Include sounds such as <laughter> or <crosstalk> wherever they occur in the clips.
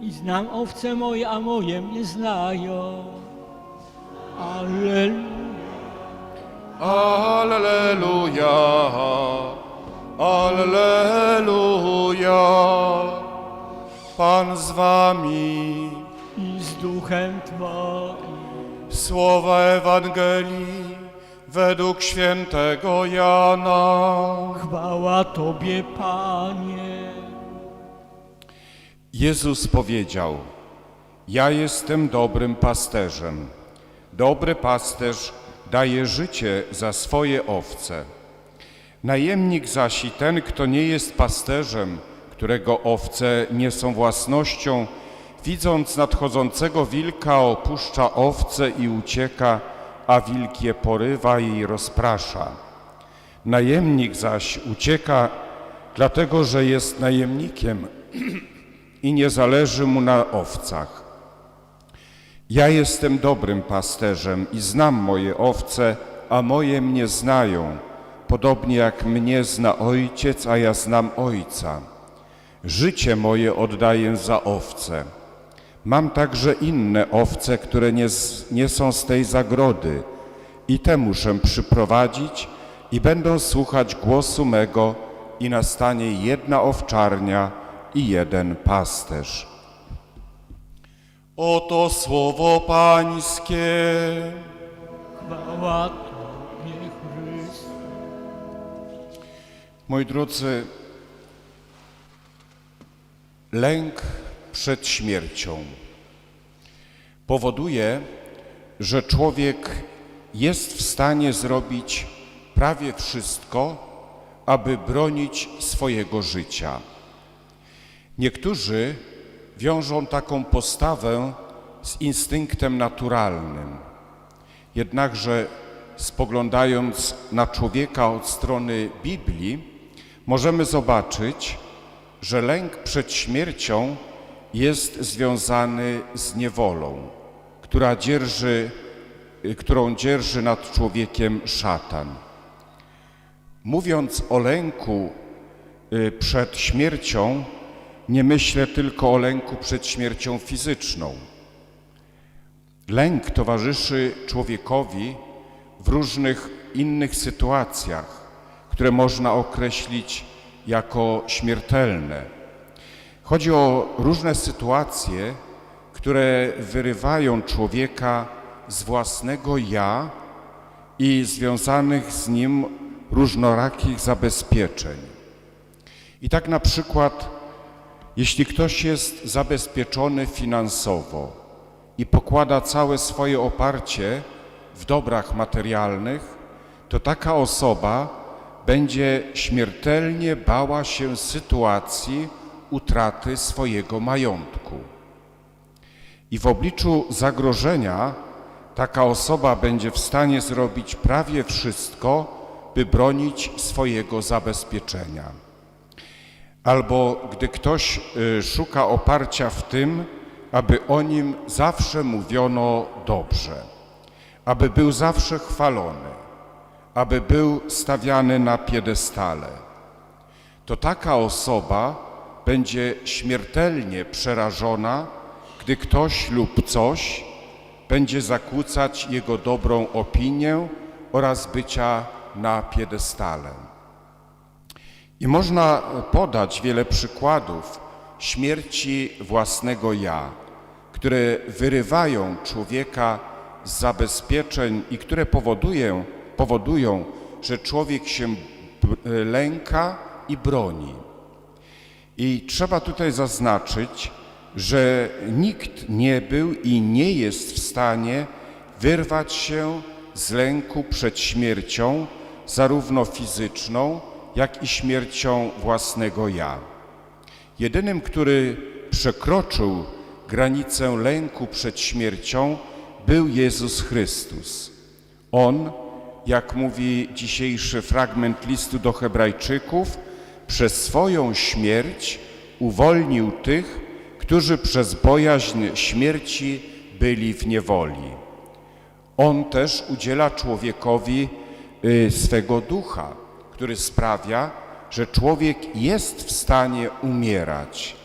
i znam owce moje, a moje mnie znają. Alleluja. Alleluja, Alleluja. Pan z wami, I z duchem Twoim. słowa Ewangelii według świętego Jana. Chwała Tobie, Panie. Jezus powiedział: Ja jestem dobrym pasterzem. Dobry pasterz daje życie za swoje owce. Najemnik zaś i ten, kto nie jest pasterzem, którego owce nie są własnością, widząc nadchodzącego wilka, opuszcza owce i ucieka, a wilk je porywa i rozprasza. Najemnik zaś ucieka, dlatego że jest najemnikiem <clears throat> i nie zależy mu na owcach. Ja jestem dobrym pasterzem i znam moje owce, a moje mnie znają, podobnie jak mnie zna ojciec, a ja znam ojca. Życie moje oddaję za owce. Mam także inne owce, które nie, nie są z tej zagrody, i te muszę przyprowadzić, i będą słuchać głosu mego, i nastanie jedna owczarnia i jeden pasterz. Oto słowo Pańskie. Chwała Tobie. Moi drodzy, lęk przed śmiercią powoduje, że człowiek jest w stanie zrobić prawie wszystko, aby bronić swojego życia. Niektórzy wiążą taką postawę z instynktem naturalnym. Jednakże spoglądając na człowieka od strony Biblii, możemy zobaczyć, że lęk przed śmiercią jest związany z niewolą, która dzierży, którą dzierży nad człowiekiem szatan. Mówiąc o lęku y, przed śmiercią, nie myślę tylko o lęku przed śmiercią fizyczną. Lęk towarzyszy człowiekowi w różnych innych sytuacjach, które można określić jako śmiertelne. Chodzi o różne sytuacje, które wyrywają człowieka z własnego ja i związanych z nim różnorakich zabezpieczeń. I tak na przykład, jeśli ktoś jest zabezpieczony finansowo i pokłada całe swoje oparcie w dobrach materialnych, to taka osoba będzie śmiertelnie bała się sytuacji utraty swojego majątku. I w obliczu zagrożenia taka osoba będzie w stanie zrobić prawie wszystko, by bronić swojego zabezpieczenia. Albo gdy ktoś y, szuka oparcia w tym, aby o nim zawsze mówiono dobrze, aby był zawsze chwalony, aby był stawiany na piedestale, to taka osoba będzie śmiertelnie przerażona, gdy ktoś lub coś będzie zakłócać jego dobrą opinię oraz bycia na piedestale. I można podać wiele przykładów śmierci własnego ja, które wyrywają człowieka z zabezpieczeń i które powodują, powodują że człowiek się lęka i broni. I trzeba tutaj zaznaczyć, że nikt nie był i nie jest w stanie wyrwać się z lęku przed śmiercią, zarówno fizyczną, jak i śmiercią własnego ja. Jedynym, który przekroczył granicę lęku przed śmiercią, był Jezus Chrystus. On, jak mówi dzisiejszy fragment listu do Hebrajczyków, przez swoją śmierć uwolnił tych, którzy przez bojaźń śmierci byli w niewoli. On też udziela człowiekowi y, swego ducha, który sprawia, że człowiek jest w stanie umierać.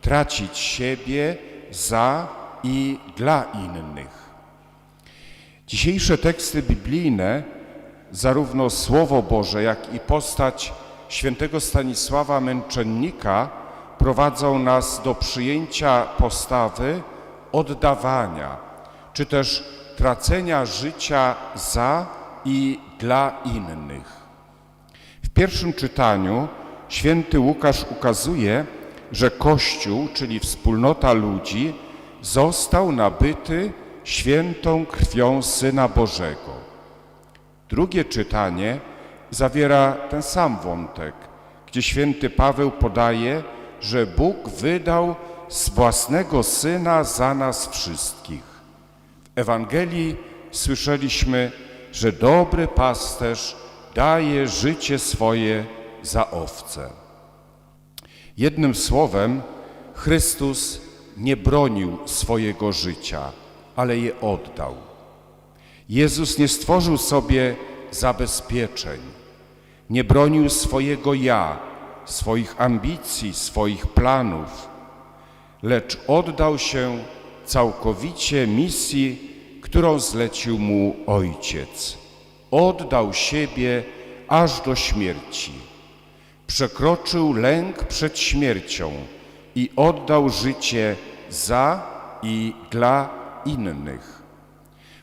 tracić siebie za i dla innych. Dzisiejsze teksty biblijne, zarówno Słowo Boże, jak i postać świętego Stanisława Męczennika prowadzą nas do przyjęcia postawy oddawania, czy też tracenia życia za i dla innych. Pierwszym czytaniu święty Łukasz ukazuje, że Kościół, czyli wspólnota ludzi, został nabyty świętą krwią Syna Bożego. Drugie czytanie zawiera ten sam wątek, gdzie święty Paweł podaje, że Bóg wydał z własnego Syna za nas wszystkich. W Ewangelii słyszeliśmy, że dobry pasterz daje życie swoje za owce. Jednym słowem, Chrystus nie bronił swojego życia, ale je oddał. Jezus nie stworzył sobie zabezpieczeń, nie bronił swojego ja, swoich ambicji, swoich planów, lecz oddał się całkowicie misji, którą zlecił mu Ojciec. Oddał siebie aż do śmierci. Przekroczył lęk przed śmiercią i oddał życie za i dla innych.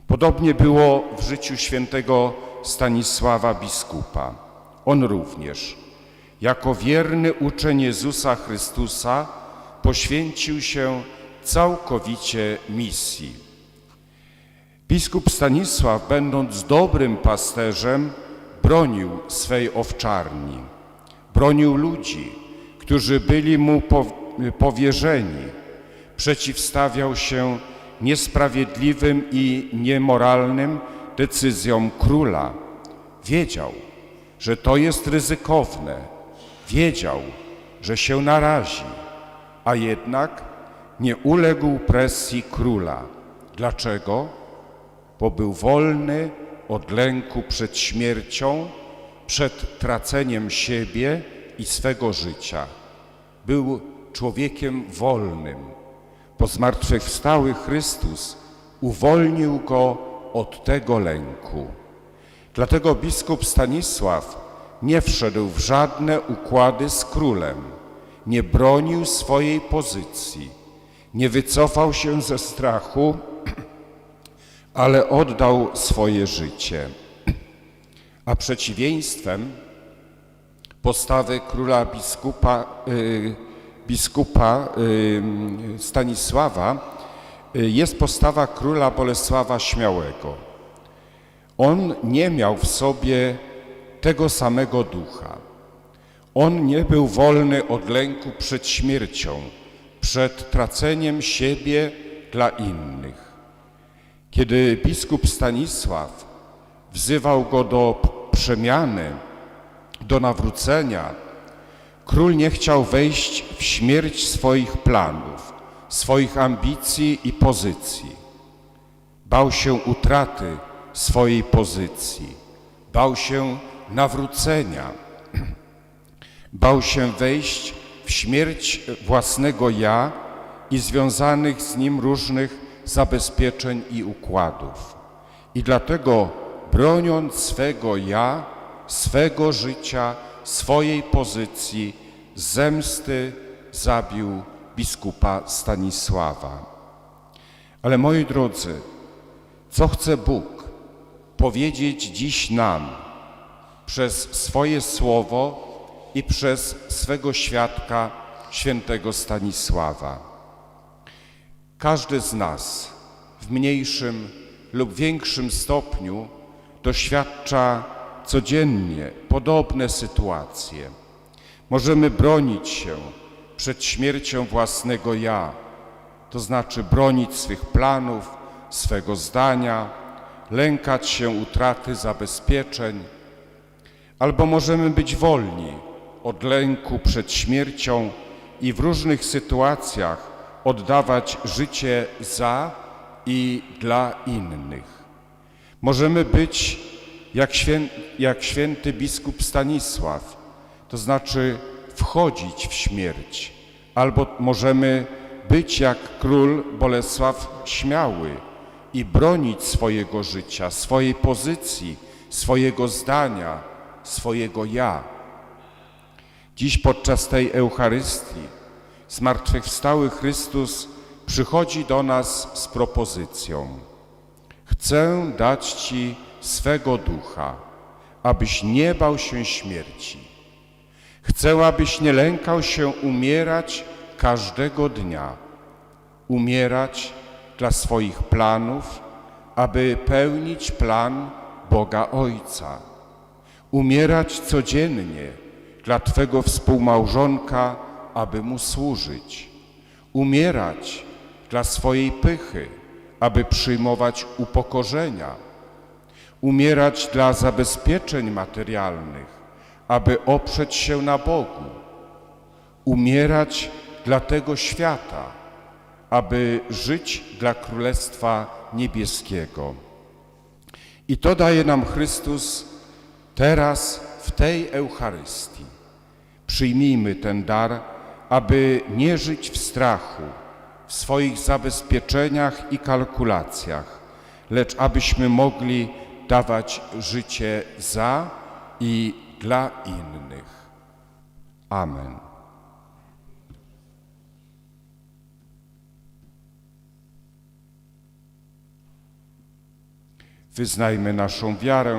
Podobnie było w życiu świętego Stanisława biskupa. On również, jako wierny uczeń Jezusa Chrystusa, poświęcił się całkowicie misji. Biskup Stanisław, będąc dobrym pasterzem, bronił swej owczarni, bronił ludzi, którzy byli mu po- powierzeni, przeciwstawiał się niesprawiedliwym i niemoralnym decyzjom króla. Wiedział, że to jest ryzykowne, wiedział, że się narazi, a jednak nie uległ presji króla. Dlaczego? Bo był wolny od lęku przed śmiercią, przed traceniem siebie i swego życia. Był człowiekiem wolnym. Po zmartwychwstały Chrystus uwolnił go od tego lęku. Dlatego biskup Stanisław nie wszedł w żadne układy z królem, nie bronił swojej pozycji, nie wycofał się ze strachu, ale oddał swoje życie. A przeciwieństwem postawy króla biskupa, y, biskupa y, Stanisława y, jest postawa króla Bolesława Śmiałego. On nie miał w sobie tego samego ducha. On nie był wolny od lęku przed śmiercią, przed traceniem siebie dla innych. Kiedy biskup Stanisław wzywał go do przemiany, do nawrócenia, król nie chciał wejść w śmierć swoich planów, swoich ambicji i pozycji. Bał się utraty swojej pozycji, bał się nawrócenia, <clears throat> bał się wejść w śmierć własnego ja i związanych z nim różnych zabezpieczeń i układów. I dlatego, broniąc swego ja, swego życia, swojej pozycji, zemsty zabił biskupa Stanisława. Ale moi drodzy, co chce Bóg powiedzieć dziś nam przez swoje słowo i przez swego świadka, świętego Stanisława? Każdy z nas w mniejszym lub większym stopniu doświadcza codziennie podobne sytuacje. Możemy bronić się przed śmiercią własnego ja, to znaczy bronić swych planów, swego zdania, lękać się utraty zabezpieczeń, albo możemy być wolni od lęku przed śmiercią i w różnych sytuacjach oddawać życie za i dla innych. Możemy być jak, świę, jak święty biskup Stanisław, to znaczy wchodzić w śmierć, albo możemy być jak król Bolesław śmiały i bronić swojego życia, swojej pozycji, swojego zdania, swojego ja. Dziś podczas tej Eucharystii zmartwychwstały Chrystus przychodzi do nas z propozycją. Chcę dać Ci swego ducha, abyś nie bał się śmierci. Chcę, abyś nie lękał się umierać każdego dnia. Umierać dla swoich planów, aby pełnić plan Boga Ojca. Umierać codziennie dla Twego współmałżonka, aby mu służyć. Umierać dla swojej pychy, aby przyjmować upokorzenia. Umierać dla zabezpieczeń materialnych, aby oprzeć się na Bogu. Umierać dla tego świata, aby żyć dla Królestwa Niebieskiego. I to daje nam Chrystus teraz w tej Eucharystii. Przyjmijmy ten dar, aby nie żyć w strachu, w swoich zabezpieczeniach i kalkulacjach, lecz abyśmy mogli dawać życie za i dla innych. Amen. Wyznajmy naszą wiarę